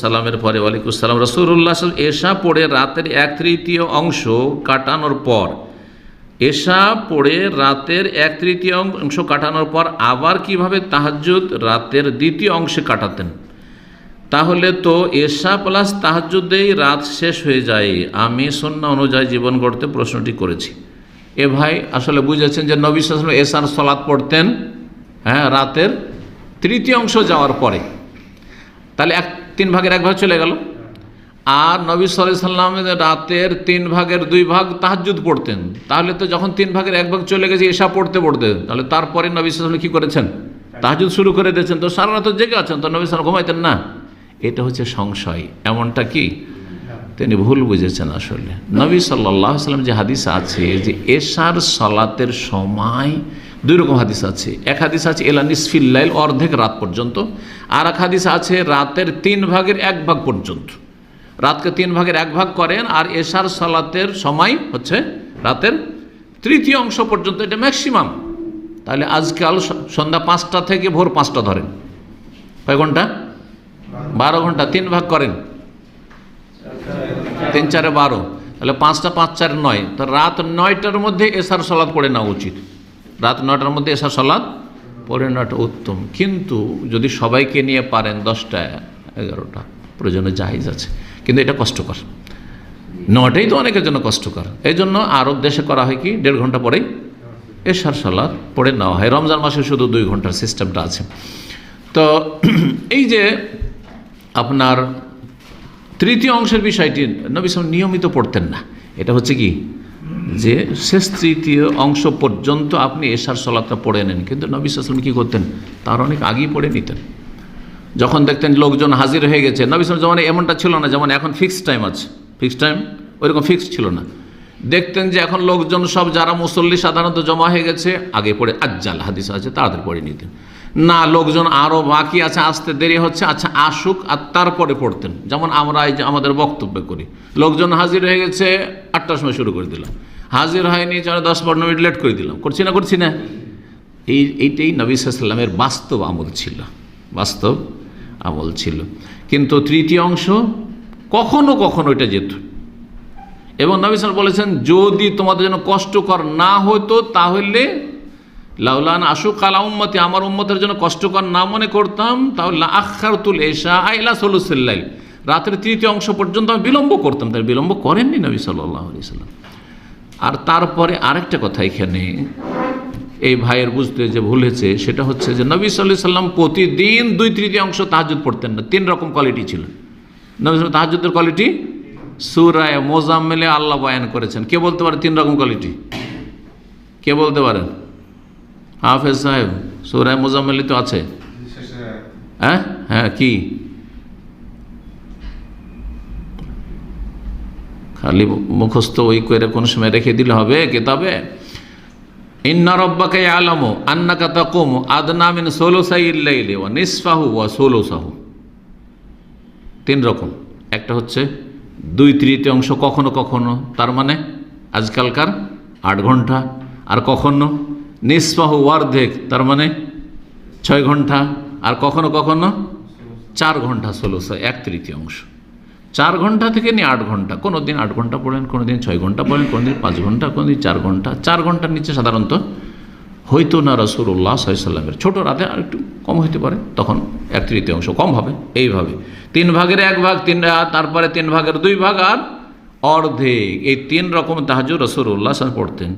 সালামের পরে, ওয়ালাইকুম সালাম রসুল্লাহ এশা পড়ে রাতের এক তৃতীয় অংশ কাটানোর পর এশা পড়ে রাতের এক তৃতীয় অংশ কাটানোর পর আবার কীভাবে তাহাজ্জুদ রাতের দ্বিতীয় অংশে কাটাতেন? তাহলে তো এশা প্লাস তাহাজ্জুদেই রাত শেষ হয়ে যায়। আমি সন্না অনুযায়ী জীবন গড়তে প্রশ্নটি করেছি। এ ভাই আসলে বুঝেছেন যে নবী সালাম এশার সলাৎ পড়তেন হ্যাঁ রাতের তৃতীয় অংশ যাওয়ার পরে। তাহলে এক তিন ভাগের এক ভাগ চলে গেল। আর নবী সাল্লাম রাতের তিন ভাগের দুই ভাগ তাহাজ্জুদ পড়তেন। তাহলে তো যখন তিন ভাগের এক ভাগ চলে গেছে এসা পড়তে পড়তে। তাহলে তারপরে নবী সাল্লাম কী করেছেন? তাহাজুদ শুরু করে দিয়েছেন। তো সারা রাত জেগে আছেন, তো নবী সাল্লাম ঘুমাইতেন না। এটা হচ্ছে সংশয়। এমনটা কি? তিনি ভুল বুঝেছেন আসলে। নবী সাল্লাহ সাল্লাম যে হাদিস আছে যে এশার সলাতের সময় দুই রকম হাদিস আছে। এক হাদিস আছে, এলা নিসফিল্লাইল অর্ধেক রাত পর্যন্ত। আর এক হাদিস আছে, রাতের তিন ভাগের এক ভাগ পর্যন্ত। রাতকে তিন ভাগের এক ভাগ করেন, আর এশার সলাতের সময় হচ্ছে রাতের তৃতীয় অংশ পর্যন্ত, এটা ম্যাক্সিমাম তাহলে আজকাল সন্ধ্যা পাঁচটা থেকে ভোর পাঁচটা ধরেন। কয় ঘণ্টা? বারো ঘণ্টা, তিন ভাগ করেন। তিন চারে বারো। তাহলে পাঁচটা পাঁচ চার নয়। তো রাত নয়টার মধ্যে এসার সলাদ পড়ে নেওয়া উচিত। রাত নটার মধ্যে এসার সলাদ পড়ে নেওয়াটা উত্তম। কিন্তু যদি সবাইকে নিয়ে পারেন দশটা, এগারোটা, প্রয়োজনে জাহিজ আছে। কিন্তু এটা কষ্টকর। নটাই তো অনেকের জন্য কষ্টকর। এই জন্য আরব দেশে করা হয় কি, দেড় ঘণ্টা পরেই এশার সালাদ পড়ে নেওয়া হয়। রমজান মাসে শুধু দুই ঘণ্টার সিস্টেমটা আছে। তো এই যে আপনার তৃতীয় অংশের বিষয়টি, নবী সালাম নিয়মিত পড়তেন না। এটা হচ্ছে কি? যে শেষ তৃতীয় অংশ পর্যন্ত আপনি এশার সলাদটা পড়ে নেন। কিন্তু নবী সালাম কী করতেন? তার অনেক আগেই পড়ে নিতেন। যখন দেখতেন লোকজন হাজির হয়ে গেছে, নবী সালাম যেমন এমনটা ছিল না, যেমন এখন ফিক্সড টাইম আছে। ফিক্সড টাইম ওইরকম ফিক্সড ছিল না। দেখতেন যে এখন লোকজন সব যারা মুসল্লি সাধারণত জমা হয়ে গেছে, আগে পড়ে আজ্জাল হাদিস আছে, তাড়াতাড়ি পড়ে নিতেন। না, লোকজন আরও বাকি আছে, আসতে দেরি হচ্ছে আচ্ছা আসুক আর তারপরে পড়তেন। যেমন আমরা এই যে আমাদের বক্তব্য করি। লোকজন হাজির হয়ে গেছে, আটটার সময় শুরু করে দিলাম। হাজির হয়নি যেন দশ পনেরো মিনিট লেট করে দিলাম। করছি না করছি না। এই, এইটাই নবী সাল্লামের বাস্তব আমল ছিল, বাস্তব আমল ছিল। কিন্তু তৃতীয় অংশ কখনো কখনো এটা যেত। এবং নবী সাল বলেছেন, যদি তোমাদের জন্য কষ্টকর না হতো, তাহলে লাউলান আশু কালা উম্মতি, আমার উম্মতের জন্য কষ্টকর না মনে করতাম, তাহলে আখারতুল এশা আইলা সলুসাল্লাইল রাতের তৃতীয় অংশ পর্যন্ত আমি বিলম্ব করতাম, তাই বিলম্ব করেননি নবী সাল্লাহ আলি আর তারপরে আরেকটা কথা এখানে এই ভাইয়ের বুঝতে যে ভুল হয়েছে সেটা হচ্ছে যে নবী সাল্লাহ সাল্লাম প্রতিদিন দুই তৃতীয় অংশ তাহাজুদ পড়তেন না। তিন রকম কোয়ালিটি ছিল। নবী সাল্লাম তাহাজুদের কোয়ালিটি সুরায় মোজাম্মেলে আল্লাহ বয়ান করেছেন। কে বলতে পারে তিন রকম কোয়ালিটি কে বলতে পারেন হাফেজ সাহেব সুরায় মোজাম্মেলি তো আছে। হ্যাঁ? হ্যাঁ কি? খালি মুখস্থ ওই করে কোনো সময় রেখে দিলে হবে কেতাবে? ইন্না রব্বাকে আলামো আন্নাকা তাকুম আদনা মিন ষোলোসাই ইল্লাইলে ওয়া নিসফাহু ওয়া ষোলোসাহু তিন রকম। একটা হচ্ছে দুই তৃতীয় অংশ কখনো কখনো, তার মানে আজকালকার আট ঘণ্টা, আর কখনো নিসফাহু ওয়ার্ধেক তার মানে ছয় ঘণ্টা, আর কখনো কখনো চার ঘণ্টা ষোলোশো এক তৃতীয় অংশ চার ঘণ্টা থেকে নিয়ে আট ঘণ্টা। কোনো দিন আট ঘণ্টা পড়েন, কোনো দিন ছয় ঘণ্টা পড়েন, কোনো দিন পাঁচ ঘণ্টা, কোনো দিন চার ঘণ্টা। চার ঘণ্টার নিচে সাধারণত হয়তো না রসুল্লাহ সাল্লামের। ছোটো রাতে আর একটু কম হইতে পারে, তখন এক তৃতীয় অংশ কম হবে, এইভাবে। তিন ভাগের এক ভাগ, তিন তারপরে তিন ভাগের দুই ভাগ আর অর্ধেক। এই তিন রকম তাহাজুর রসুল্লাহ পড়তেন।